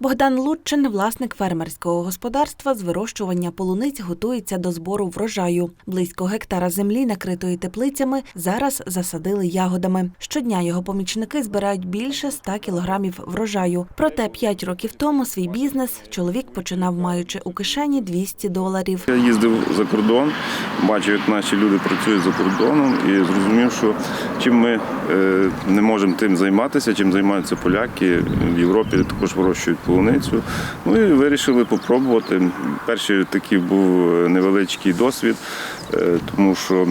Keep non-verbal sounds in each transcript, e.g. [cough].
Богдан Лутчин, власник фермерського господарства з вирощування полуниць, готується до збору врожаю. Близько гектара землі, накритої теплицями, зараз засадили ягодами. Щодня його помічники збирають більше 100 кілограмів врожаю. Проте 5 років тому свій бізнес чоловік починав, маючи у кишені 200 доларів. Я їздив за кордон, бачив, як наші люди працюють за кордоном і зрозумів, що чим ми е, не можемо тим займатися, чим займаються поляки в Європі, також вирощують полуницю. Ну і вирішили попробувати. Перший такий був невеличкий досвід, е, тому що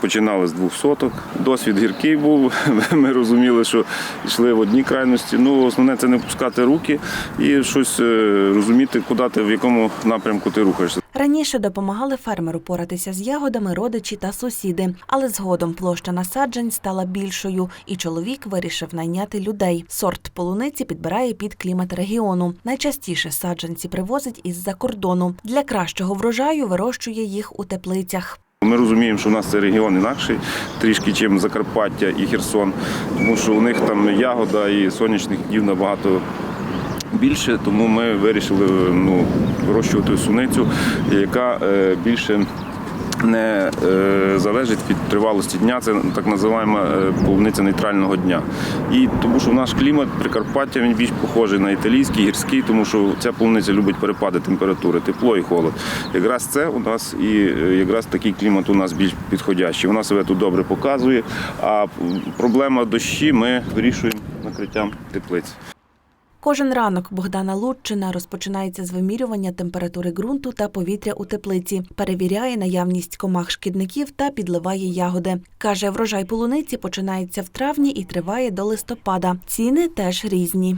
починали з двох соток. Досвід гіркий був. [laughs] Ми розуміли, що йшли в одній крайності. Ну, основне це не пускати руки і щось е, розуміти, куди ти, в якому напрямку ти рухаєшся. Раніше допомагали фермеру поратися з ягодами родичі та сусіди, але згодом площа насаджень стала більшою, і чоловік вирішив найняти людей. Сорт полуниці підбирає під клімат регіону. Найчастіше саджанці привозить із-за кордону. Для кращого врожаю вирощує їх у теплицях. Ми розуміємо, що у нас це регіон інакший, трішки, чим Закарпаття і Херсон, тому що у них там ягода і сонячних днів набагато більше, тому ми вирішили ну, вирощувати суницю, яка е, більше не е, залежить від тривалості дня, це так називаємо е, полуниця нейтрального дня. І тому що наш клімат Прикарпаття він більш похожий на італійський, гірський, тому що ця полуниця любить перепади температури, тепло і холод. Якраз це у нас і е, якраз такий клімат у нас більш підходящий. Вона себе тут добре показує. А проблема дощі ми вирішуємо накриттям теплиць. Кожен ранок Богдана Луччина розпочинається з вимірювання температури ґрунту та повітря у теплиці, перевіряє наявність комах шкідників та підливає ягоди. Каже, врожай полуниці починається в травні і триває до листопада. Ціни теж різні.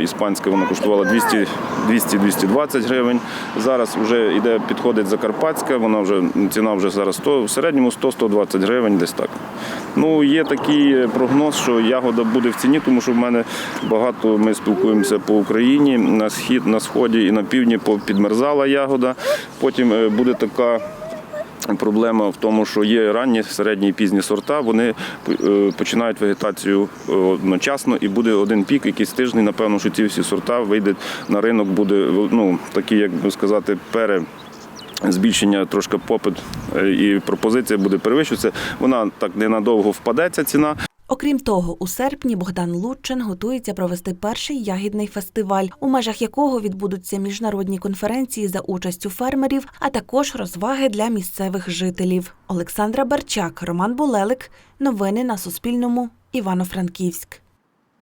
Іспанська вона коштувала 200 200-220 гривень. Зараз вже йде, підходить закарпатська, вона вже ціна вже зараз 100, в середньому 100-120 гривень, десь так. Ну, є такий прогноз, що ягода буде в ціні, тому що в мене багато ми спілкуємося по Україні, на схід, на сході і на півдні підмерзала ягода. Потім е, буде така. Проблема в тому, що є ранні, середні і пізні сорта, вони е, починають вегетацію е, одночасно і буде один пік, якийсь тиждень, напевно, що ці всі сорта вийдуть на ринок, буде ну, такі, як би сказати, пере. Збільшення трошки попит е, і пропозиція буде перевищуватися. Вона так ненадовго впаде ця ціна. Окрім того, у серпні Богдан Лутчин готується провести перший ягідний фестиваль, у межах якого відбудуться міжнародні конференції за участю фермерів, а також розваги для місцевих жителів. Олександра Барчак, Роман Булелик. Новини на Суспільному. Івано-Франківськ.